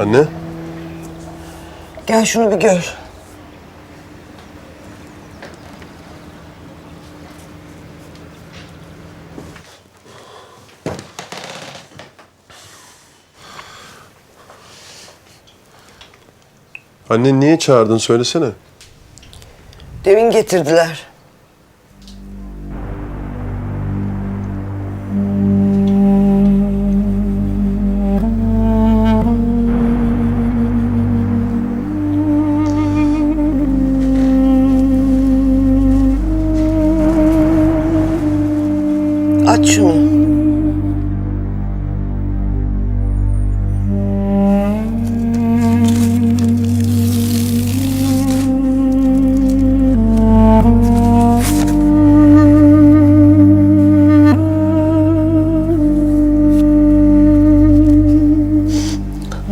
Anne, Gel şunu bir gör. anne niye çağırdın söylesene. Demin getirdiler. Aç şunu.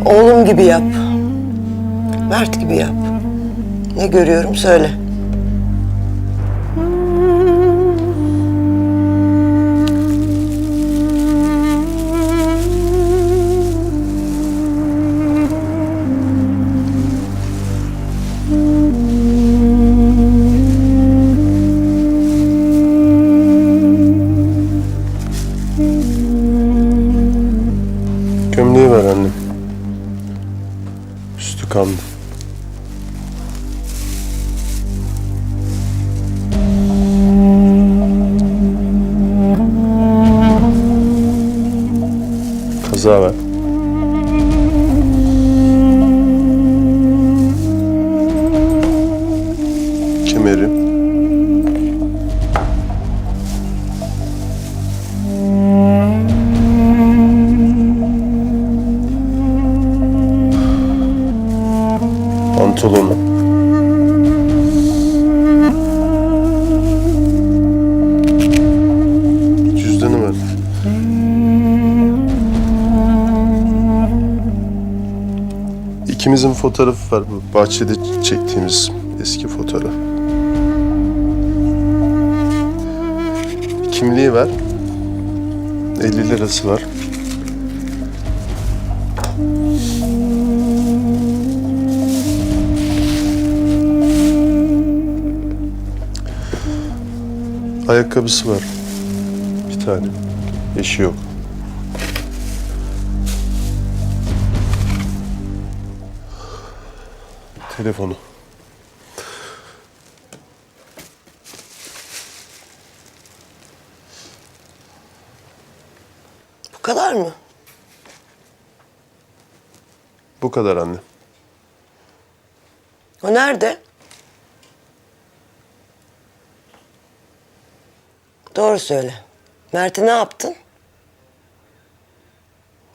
Oğlum gibi yap. Mert gibi yap. Ne görüyorum söyle. Kaza ver. Kemeri. Pantolonu. İkimizin fotoğrafı var bu bahçede çektiğimiz eski fotoğraf. Kimliği ver. 50 lirası var. Ayakkabısı var. Bir tane. Eşi yok. Telefonu. Bu kadar mı? Bu kadar anne. O nerede? Doğru söyle. Mert'i ne yaptın?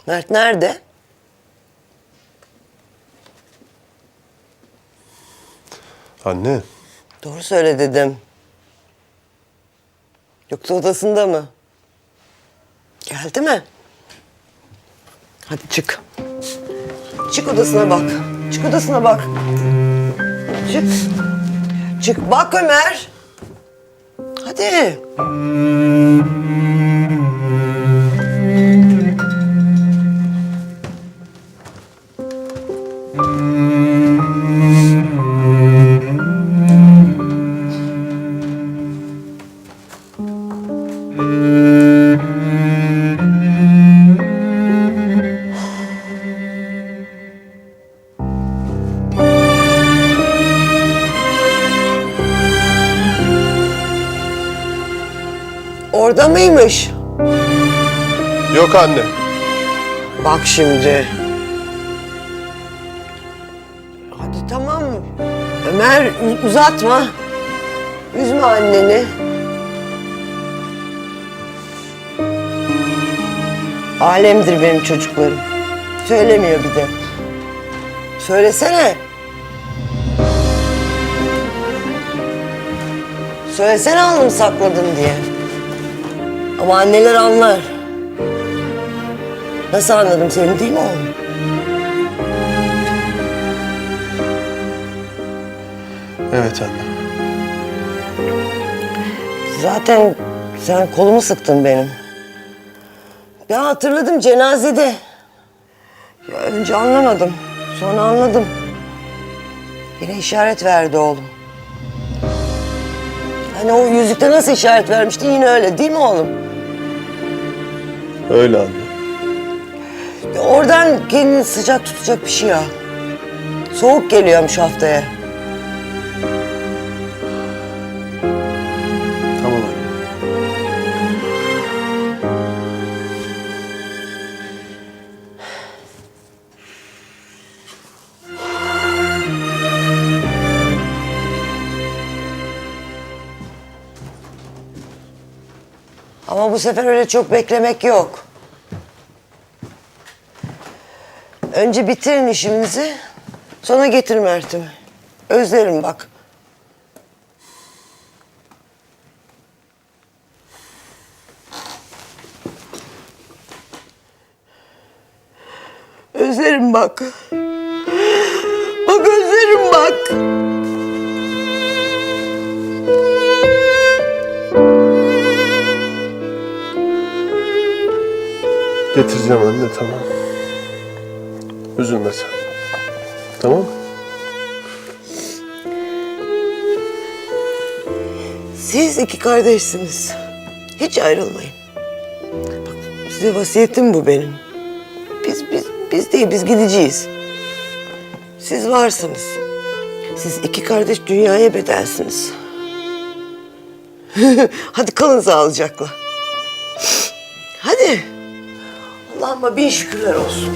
Mert nerede? Anne. Doğru söyle dedim. Yoksa odasında mı? Geldi mi? Hadi çık. Çık odasına bak. Çık odasına bak. Çık. Çık bak Ömer. Hadi. Orada mıymış? Yok anne. Bak şimdi. Hadi tamam. Ömer uzatma. Üzme anneni. Alemdir benim çocuklarım. Söylemiyor bir de. Söylesene. Söylesene alnımı sakladım diye. Ama anneler anlar. Nasıl anladım seni değil mi oğlum? Evet anne. Zaten sen kolumu sıktın benim. Ben hatırladım cenazede. Ya önce anlamadım. Sonra anladım. Yine işaret verdi oğlum. Hani o yüzükte nasıl işaret vermişti yine öyle değil mi oğlum? Öyle anne. Ya oradan kendini sıcak tutacak bir şey al. Soğuk geliyormuş haftaya. Bu sefer öyle çok beklemek yok. Önce bitirin işimizi, sonra getir Mert'imi. Özlerim bak. Özlerim bak. Bak özlerim bak. Getireceğim anne tamam. Üzülme sen. Tamam? Siz iki kardeşsiniz. Hiç ayrılmayın. Bak size vasiyetim bu benim. Biz biz biz değil biz gideceğiz. Siz varsınız. Siz iki kardeş dünyaya bedelsiniz. Hadi kalın sağlıcakla. Hadi. Allah'ıma bin şükürler olsun.